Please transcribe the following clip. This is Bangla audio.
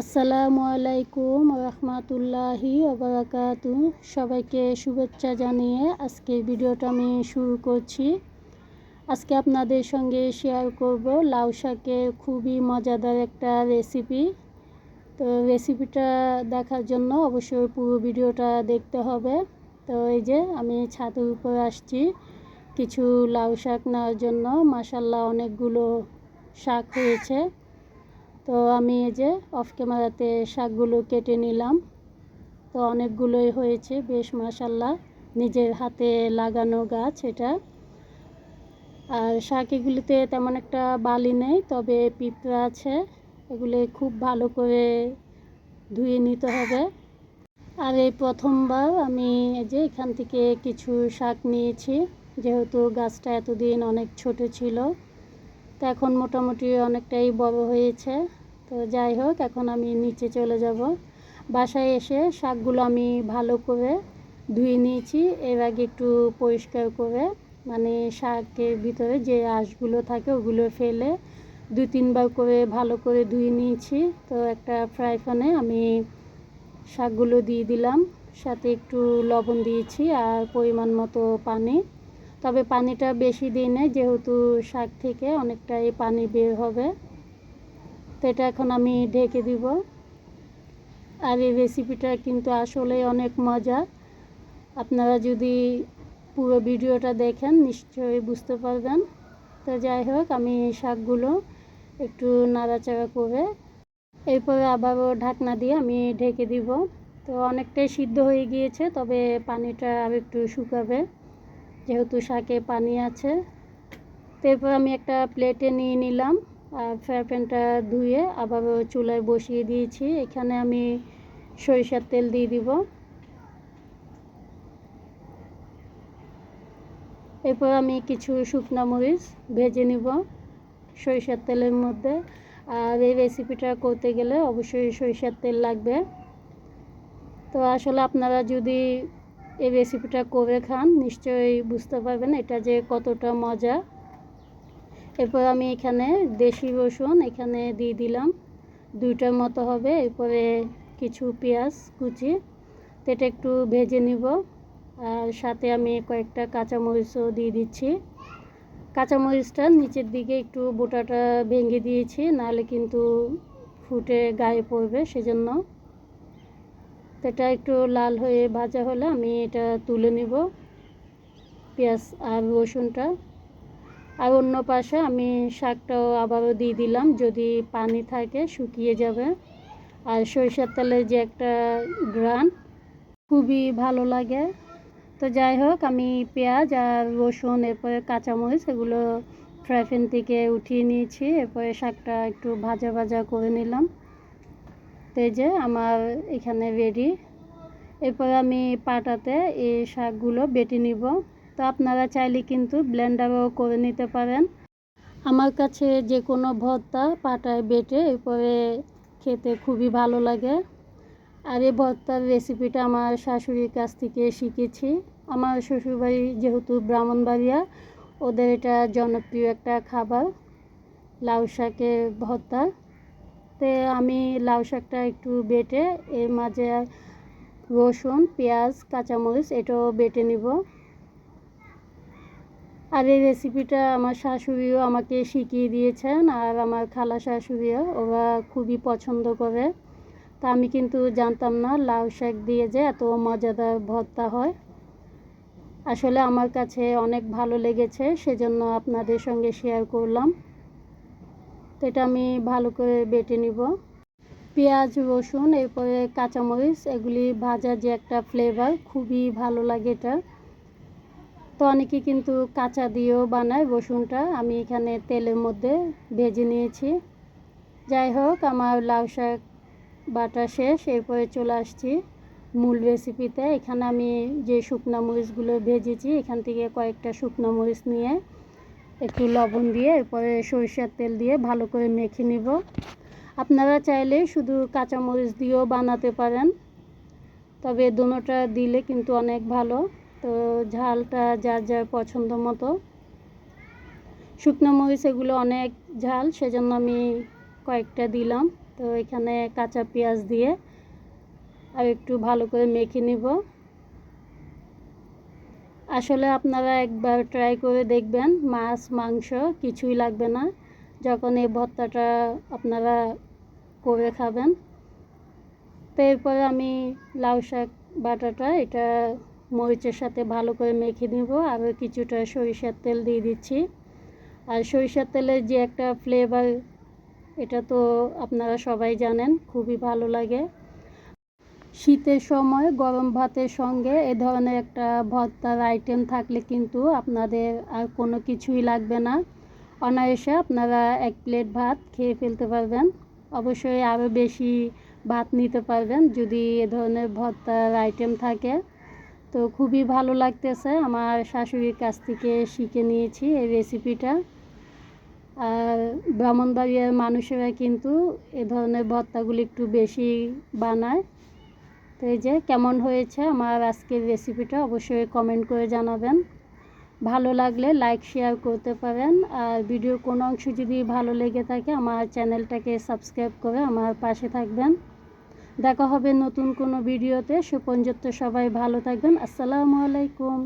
আসসালামু আলাইকুম রহমাতুল্লাহি ওবরাকাতু সবাইকে শুভেচ্ছা জানিয়ে আজকে ভিডিওটা আমি শুরু করছি। আজকে আপনাদের সঙ্গে শেয়ার করব লাউ শাকের খুবই মজাদার একটা রেসিপি তো রেসিপিটা দেখার জন্য অবশ্যই পুরো ভিডিওটা দেখতে হবে। তো এই যে আমি ছাদের উপর আসছি কিছু লাউ শাক নেওয়ার জন্য। মাসাল্লাহ অনেকগুলো শাক হয়েছে। তো আমি এই যে অফ ক্যামেরাতে শাকগুলো কেটে নিলাম। তো অনেকগুলোই হয়েছে, বেশ মাসাল্লাহ নিজের হাতে লাগানো গাছ এটা। আর শাক এগুলিতে তেমন একটা বালি নেই, তবে পিঁপড়া আছে। এগুলি খুব ভালো করে ধুয়ে নিতে হবে। আর এই প্রথমবার আমি যে এখান থেকে কিছু শাক নিয়েছি, যেহেতু গাছটা এতদিন অনেক ছোট ছিল। তো এখন মোটামুটি অনেকটাই বড় হয়েছে। তো যাই হোক, এখন আমি নিচে চলে যাব। বাসায় এসে শাকগুলো আমি ভালো করে ধুয়ে নিয়েছি। এর আগে একটু পরিষ্কার করে মানে শাকের ভিতরে যে আঁশগুলো থাকে ওগুলো ফেলে দুই তিনবার করে ভালো করে ধুয়ে নিয়েছি। তো একটা ফ্রাই প্যানে আমি শাকগুলো দিয়ে দিলাম। সাথে একটু লবণ দিয়েছি আর পরিমাণ মতো পানি। তবে পানিটা বেশি দিই না যেহেতু শাক থেকে অনেকটাই পানি বের হবে। তো এটা এখন আমি ঢেকে দিব। আর এই রেসিপিটা কিন্তু আসলে অনেক মজা। আপনারা যদি পুরো ভিডিওটা দেখেন, নিশ্চয়ই বুঝতে পারবেন। তো যাই হোক, আমি শাকগুলো একটু নাড়াচাড়া করে এরপরে আবারও ঢাকনা দিয়ে আমি ঢেকে দিব। তো অনেকটাই সিদ্ধ হয়ে গিয়েছে, তবে পানিটা আর একটু শুকাবে। যেহেতু শাকে পানি আছে, তারপর আমি একটা প্লেটে নিয়ে নিলাম, আর ফ্রাই প্যানটা ধুয়ে আবার চুলায় বসিয়ে দিয়েছি। এখানে আমি সরিষার তেল দিয়ে দিব। এরপর আমি কিছু শুকনা মরিচ ভেজে নিব সরিষার তেলের মধ্যে। আর এই রেসিপিটা করতে গেলে অবশ্যই সরিষার তেল লাগবে। তো আসলে আপনারা যদি এই রেসিপিটা করে খান, নিশ্চয়ই বুঝতে পারবেন এটা যে কতটা মজা। এরপর আমি এখানে দেশি রসুন এখানে দিয়ে দিলাম, দুইটার মতো হবে। এরপরে কিছু পেঁয়াজ কুচি এটা একটু ভেজে নিব। আর সাথে আমি কয়েকটা কাঁচামরিচও দিয়ে দিচ্ছি। কাঁচামরিচটা নিচের দিকে একটু বোটাটা ভেঙে দিয়েছি, নাহলে কিন্তু ফুটে গায়ে পড়বে, সেজন্য এটা একটু লাল হয়ে ভাজা হলে আমি এটা তুলে নিব, পেঁয়াজ আর রসুনটা। আর অন্য পাশে আমি শাকটাও আবারও দিয়ে দিলাম, যদি পানি থাকে শুকিয়ে যাবে। আর সরিষার তেলের যে একটা গ্রান খুবই ভালো লাগে। তো যাই হোক, আমি পেঁয়াজ আর রসুন, এরপরে কাঁচামরিচ এগুলো ফ্রাই প্যান থেকে উঠিয়ে নিয়েছি, এরপরে শাকটা একটু ভাজা ভাজা করে নিলাম। তো যে আমার এখানে রেডি এরপরে আমি পাটাতে এই শাকগুলো বেটে নিব। তো আপনারা চাইলে কিন্তু ব্লেন্ডারও করে নিতে পারেন। আমার কাছে যে কোনো ভর্তা পাটায় বেটে এরপরে খেতে খুবই ভালো লাগে। আর এই ভর্তার রেসিপিটা আমার শাশুড়ির কাছ থেকে শিখেছি। আমার শ্বশুরবাড়ি যেহেতু ব্রাহ্মণবাড়িয়া, ওদের এটা জনপ্রিয় একটা খাবার, লাউ শাকের ভর্তা। তে আমি লাউ শাকটা একটু বেটে, এর মাঝে রসুন, পেঁয়াজ, কাঁচামরিচ এটাও বেটে নিব। আর এই রেসিপিটা আমার শাশুড়িও আমাকে শিখিয়ে দিয়েছেন আর আমার খালা শাশুড়িও, ওরা খুবই পছন্দ করে। তা আমি কিন্তু জানতাম না লাউ শাক দিয়ে যে এত মজাদার ভর্তা হয়। আসলে আমার কাছে অনেক ভালো লেগেছে, সেজন্য আপনাদের সঙ্গে শেয়ার করলাম। তো এটা আমি ভালো করে বেটে নিব। পেঁয়াজ, রসুন, এরপরে কাঁচামরিচ, এগুলি ভাজা যে একটা ফ্লেভার খুবই ভালো লাগে এটা। তো অনেকে কিন্তু কাঁচা দিয়েও বানায় রসুনটা। আমি এখানে তেলের মধ্যে ভেজে নিয়েছি। যাই হোক, আমার লাউ শাক বাটা শেষ, এরপরে চলে আসছি মূল রেসিপিতে এখানে আমি যে শুকনো মরিচগুলো ভেজেছি, এখান থেকে কয়েকটা শুকনো মরিচ নিয়ে একটু লবণ দিয়ে, এরপরে সরিষার তেল দিয়ে ভালো করে মেখে নিব। আপনারা চাইলে শুধু কাঁচামরিচ দিয়েও বানাতে পারেন, তবে দুটোটা দিলে কিন্তু অনেক ভালো। তো ঝালটা যার যার পছন্দ মতো। শুকনো মরিচ এগুলো অনেক ঝাল, সেজন্য আমি কয়েকটা দিলাম। তো এখানে কাঁচা পেঁয়াজ দিয়ে আর একটু ভালো করে মেখে নিব। আসলে আপনারা একবার ট্রাই করে দেখবেন, মাছ, মাংস কিছুই লাগবে না। যখন এই ভর্তাটা আপনারা করে খাবেন, তো এরপরে আমি লাউ শাক, বাটাটা, এটা মরিচের সাথে ভালো করে মেখে নিব। আর কিছুটা সরিষার তেল দিয়ে দিচ্ছি। আর সরিষার তেলের যে একটা ফ্লেভার এটা তো আপনারা সবাই জানেন, খুবই ভালো লাগে। শীতের সময় গরম ভাতের সঙ্গে এ ধরনের একটা ভর্তার আইটেম থাকলে কিন্তু আপনাদের আর কোনো কিছুই লাগবে না। অনায়াসে আপনারা এক প্লেট ভাত খেয়ে ফেলতে পারবেন। অবশ্যই আরও বেশি ভাত নিতে পারবেন যদি এ ধরনের ভর্তার আইটেম থাকে। তো খুবই ভালো লাগতেছে, আমার শাশুড়ির কাছ থেকে শিখে নিয়েছি এই রেসিপিটা আর ব্রাহ্মণবাড়িয়ার মানুষেরা কিন্তু এ ধরনের ভর্তাগুলি একটু বেশি বানায়। তো এই যে কেমন হয়েছে আমার আজকের রেসিপিটা অবশ্যই কমেন্ট করে জানাবেন। ভালো লাগলে লাইক শেয়ার করতে পারেন। আর ভিডিও কোনো অংশ যদি ভালো লেগে থাকে আমার চ্যানেলটাকে সাবস্ক্রাইব করে আমার পাশে থাকবেন। দেখা হবে নতুন কোনো ভিডিওতে সুপঞ্জত্ব সবাই ভালো থাকবেন। আসসালামু আলাইকুম।